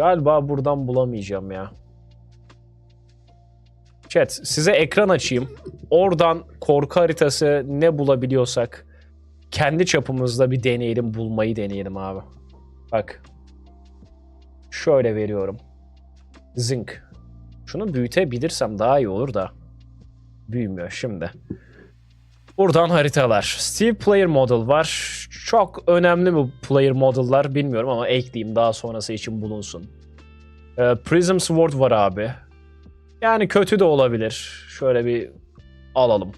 Galiba buradan bulamayacağım ya. Chat size ekran açayım. Oradan korku haritası ne bulabiliyorsak kendi çapımızda bir deneyelim bulmayı deneyelim abi. Bak. Şöyle veriyorum. Zınk. Şunu büyütebilirsem daha iyi olur da. Büyümüyor şimdi. Buradan haritalar. Steve Player Model var. Çok önemli bu Player Model'lar bilmiyorum ama ekleyeyim daha sonrası için bulunsun. Ee, Prism Sword var abi. Yani kötü de olabilir. Şöyle bir alalım.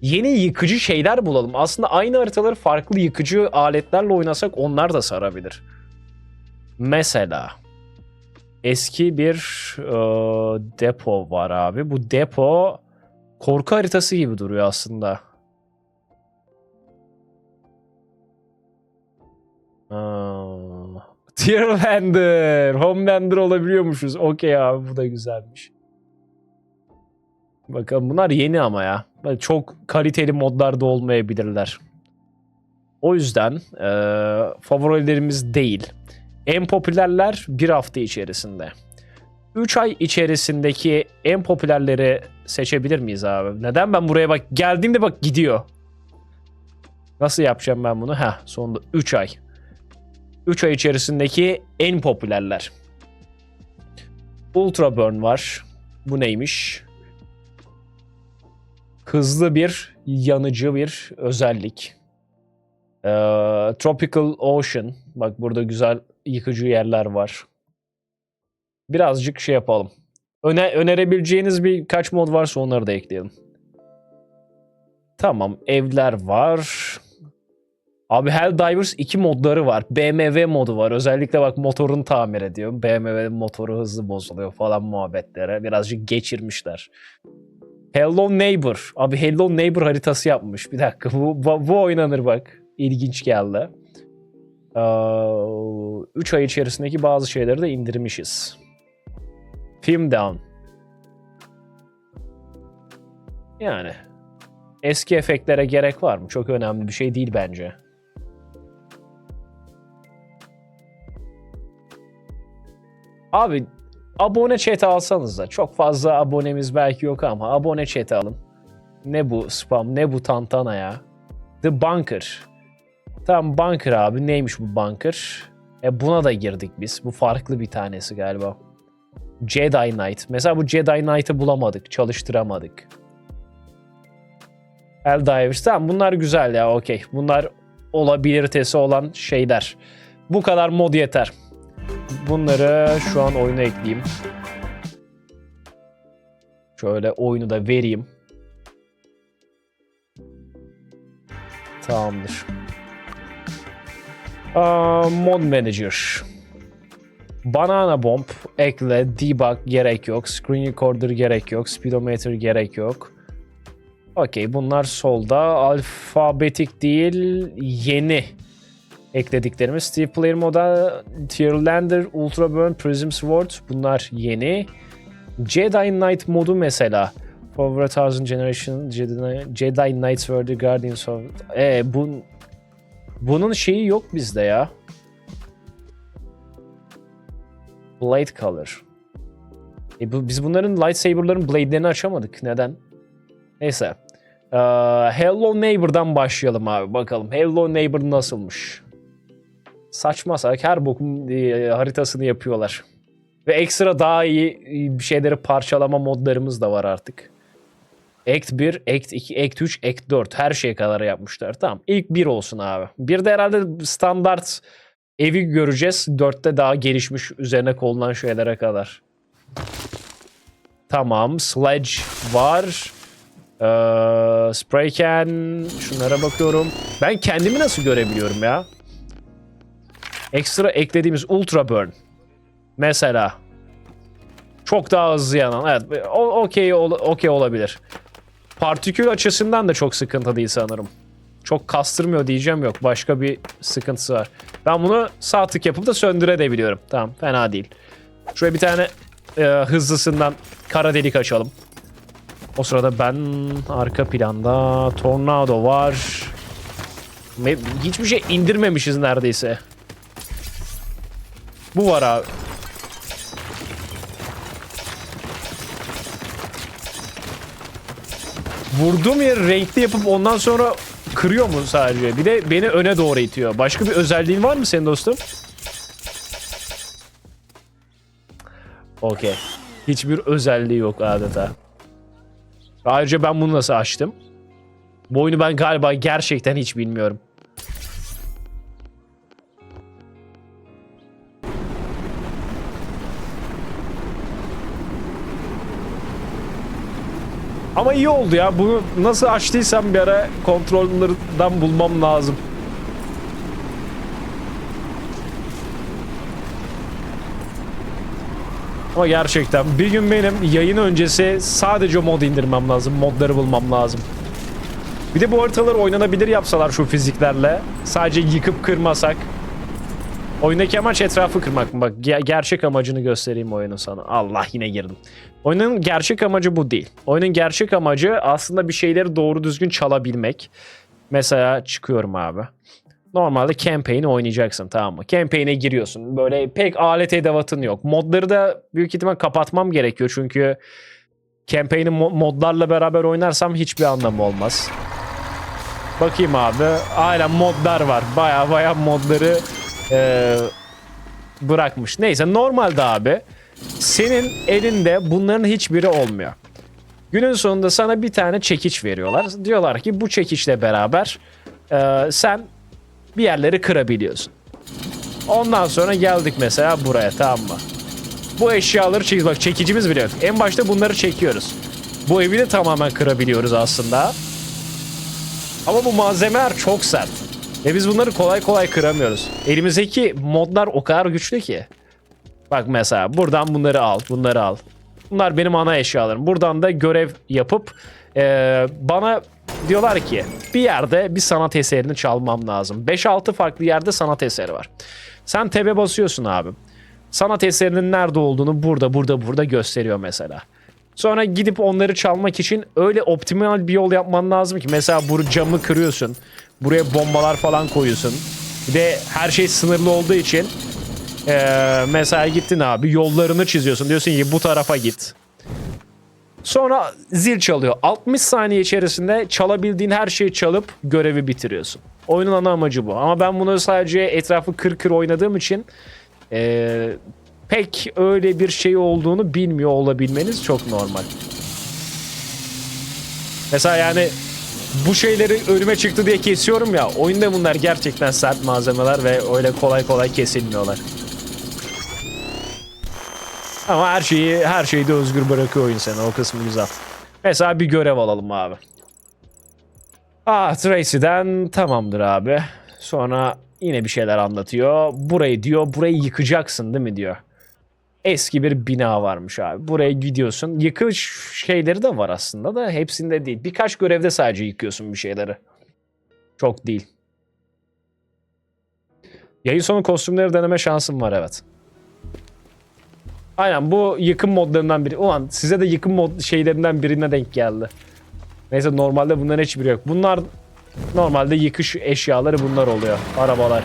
Yeni yıkıcı şeyler bulalım. Aslında aynı haritaları farklı yıkıcı aletlerle oynasak onlar da sarabilir. Mesela eski bir e, depo var abi. Bu depo korku haritası gibi duruyor aslında. Aa, Tierlander, Homelander olabiliyormuşuz. Okey abi bu da güzelmiş. Bakalım bunlar yeni ama ya. Çok kaliteli modlarda olmayabilirler. O yüzden eee, favorilerimiz değil. En popülerler bir hafta içerisinde. 3 ay içerisindeki en popülerleri seçebilir miyiz abi? Neden ben buraya bak geldiğimde bak gidiyor. Nasıl yapacağım ben bunu? Heh sonunda 3 ay. 3 ay içerisindeki en popülerler. Ultra Burn var. Bu neymiş? Hızlı bir yanıcı bir özellik. Ee, Tropical Ocean. Bak burada güzel yıkıcı yerler var. Birazcık şey yapalım. Öne önerebileceğiniz birkaç mod varsa onları da ekleyelim. Tamam. Evler var. Abi Helldivers 2 modları var. BMW modu var. Özellikle bak motorunu tamir ediyor. BMW motoru hızlı bozuluyor falan muhabbetlere. Birazcık geçirmişler. Hello Neighbor. Abi Hello Neighbor haritası yapmış. Bir dakika bu, bu, oynanır bak. İlginç geldi. 3 ay içerisindeki bazı şeyleri de indirmişiz. Film Down. Yani eski efektlere gerek var mı? Çok önemli bir şey değil bence. Abi abone chat alsanız da çok fazla abonemiz belki yok ama abone chat alın. Ne bu spam ne bu tantana ya. The Bunker. Tamam Bunker abi neymiş bu Bunker? E buna da girdik biz. Bu farklı bir tanesi galiba. Jedi Knight. Mesela bu Jedi Knight'ı bulamadık. Çalıştıramadık. Helldivers. Tamam bunlar güzel ya okey. Bunlar olabilitesi olan şeyler. Bu kadar mod yeter. Bunları şu an oyuna ekleyeyim. Şöyle oyunu da vereyim. Tamamdır. Aa, mod Manager. Banana Bomb ekle, debug gerek yok, screen recorder gerek yok, speedometer gerek yok. Okey bunlar solda. Alfabetik değil yeni eklediklerimiz. Steve Player Moda, Tierlander, Ultra Burn, Prism Sword bunlar yeni. Jedi Knight modu mesela. For a Thousand Generation, Jedi, Jedi Knights were the Guardians of... E, bu, bunun şeyi yok bizde ya. Blade Color. E bu, biz bunların lightsaber'ların blade'lerini açamadık. Neden? Neyse. Ee, Hello Neighbor'dan başlayalım abi. Bakalım Hello Neighbor nasılmış? Saçma saçma her bokun e, haritasını yapıyorlar. Ve ekstra daha iyi bir şeyleri parçalama modlarımız da var artık. Act 1, Act 2, Act 3, Act 4 her şey kadar yapmışlar. Tamam ilk 1 olsun abi. Bir de herhalde standart evi göreceğiz. 4'te daha gelişmiş üzerine konulan şeylere kadar. Tamam Sledge var. Ee, spray can. Şunlara bakıyorum. Ben kendimi nasıl görebiliyorum ya? Ekstra eklediğimiz Ultra Burn. Mesela. Çok daha hızlı yanan. Evet. Okey okey olabilir. Partikül açısından da çok sıkıntı değil sanırım çok kastırmıyor diyeceğim yok. Başka bir sıkıntısı var. Ben bunu sağ tık yapıp da söndürebiliyorum. Tamam fena değil. Şuraya bir tane e, hızlısından kara delik açalım. O sırada ben arka planda tornado var. Hiçbir şey indirmemişiz neredeyse. Bu var abi. Vurduğum yeri renkli yapıp ondan sonra kırıyor mu sadece? Bir de beni öne doğru itiyor. Başka bir özelliğin var mı senin dostum? Okey. Hiçbir özelliği yok adeta. Ayrıca ben bunu nasıl açtım? Bu oyunu ben galiba gerçekten hiç bilmiyorum. Ama iyi oldu ya. Bunu nasıl açtıysam bir ara kontrollerden bulmam lazım. Ama gerçekten bir gün benim yayın öncesi sadece mod indirmem lazım. Modları bulmam lazım. Bir de bu haritaları oynanabilir yapsalar şu fiziklerle. Sadece yıkıp kırmasak. Oyundaki amaç etrafı kırmak mı? Bak ge- gerçek amacını göstereyim oyunun sana. Allah yine girdim. Oyunun gerçek amacı bu değil. Oyunun gerçek amacı aslında bir şeyleri doğru düzgün çalabilmek. Mesela çıkıyorum abi. Normalde campaign oynayacaksın tamam mı? Campaign'e giriyorsun. Böyle pek alet edevatın yok. Modları da büyük ihtimal kapatmam gerekiyor çünkü campaign'i mo- modlarla beraber oynarsam hiçbir anlamı olmaz. Bakayım abi. Aynen modlar var. Baya baya modları eee, bırakmış. Neyse normalde abi senin elinde bunların hiçbiri olmuyor. Günün sonunda sana bir tane çekiç veriyorlar. Diyorlar ki bu çekiçle beraber eee, sen bir yerleri kırabiliyorsun. Ondan sonra geldik mesela buraya tamam mı? Bu eşyaları çek bak çekicimiz bile yok. En başta bunları çekiyoruz. Bu evi de tamamen kırabiliyoruz aslında. Ama bu malzemeler çok sert. Ve biz bunları kolay kolay kıramıyoruz. Elimizdeki modlar o kadar güçlü ki. Bak mesela buradan bunları al, bunları al. Bunlar benim ana eşyalarım. Buradan da görev yapıp eee, bana diyorlar ki bir yerde bir sanat eserini çalmam lazım. 5-6 farklı yerde sanat eseri var. Sen tebe basıyorsun abi. Sanat eserinin nerede olduğunu burada, burada, burada gösteriyor mesela. Sonra gidip onları çalmak için öyle optimal bir yol yapman lazım ki mesela bu camı kırıyorsun. Buraya bombalar falan koyuyorsun. Bir de her şey sınırlı olduğu için eee, mesela gittin abi yollarını çiziyorsun. Diyorsun ki bu tarafa git. Sonra zil çalıyor. 60 saniye içerisinde çalabildiğin her şeyi çalıp görevi bitiriyorsun. Oyunun ana amacı bu. Ama ben bunu sadece etrafı kır kır oynadığım için eee, pek öyle bir şey olduğunu bilmiyor olabilmeniz çok normal. Mesela yani bu şeyleri önüme çıktı diye kesiyorum ya. Oyunda bunlar gerçekten sert malzemeler ve öyle kolay kolay kesilmiyorlar. Ama her şeyi her şeyi de özgür bırakıyor oyun sana. O kısmı güzel. Mesela bir görev alalım abi. Ah Tracy'den tamamdır abi. Sonra yine bir şeyler anlatıyor. Burayı diyor burayı yıkacaksın değil mi diyor. Eski bir bina varmış abi. Buraya gidiyorsun. Yıkış şeyleri de var aslında da hepsinde değil. Birkaç görevde sadece yıkıyorsun bir şeyleri. Çok değil. Yayın sonu kostümleri deneme şansım var evet. Aynen bu yıkım modlarından biri. Ulan size de yıkım mod şeylerinden birine denk geldi. Neyse normalde bunların hiçbiri yok. Bunlar normalde yıkış eşyaları bunlar oluyor. Arabalar.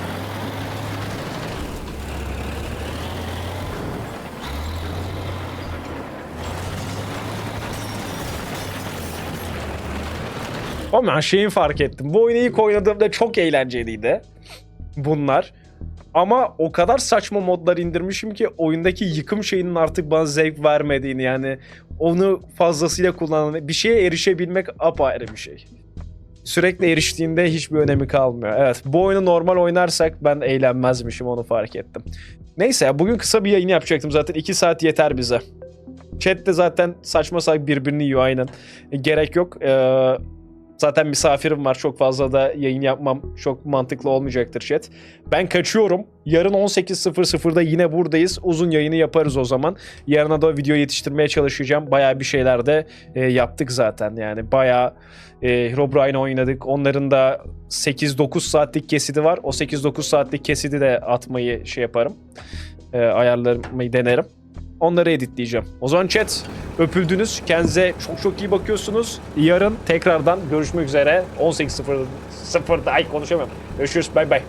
Ama ben şeyi fark ettim. Bu oyunu ilk oynadığımda çok eğlenceliydi. Bunlar. Ama o kadar saçma modlar indirmişim ki oyundaki yıkım şeyinin artık bana zevk vermediğini yani onu fazlasıyla kullanan bir şeye erişebilmek apayrı bir şey. Sürekli eriştiğinde hiçbir önemi kalmıyor. Evet bu oyunu normal oynarsak ben eğlenmezmişim onu fark ettim. Neyse bugün kısa bir yayın yapacaktım zaten 2 saat yeter bize. Chat de zaten saçma sapan birbirini yiyor aynen. Gerek yok. Ee, Zaten misafirim var. Çok fazla da yayın yapmam çok mantıklı olmayacaktır chat. Ben kaçıyorum. Yarın 18.00'da yine buradayız. Uzun yayını yaparız o zaman. Yarına da video yetiştirmeye çalışacağım. Bayağı bir şeyler de e, yaptık zaten. Yani bayağı e, Herobrine oynadık. Onların da 8-9 saatlik kesidi var. O 8-9 saatlik kesidi de atmayı şey yaparım. E, ayarlamayı denerim. Onları editleyeceğim. O zaman chat öpüldünüz. Kendinize çok çok iyi bakıyorsunuz. Yarın tekrardan görüşmek üzere. 18.00'da ay konuşamıyorum. Görüşürüz. Bay bay.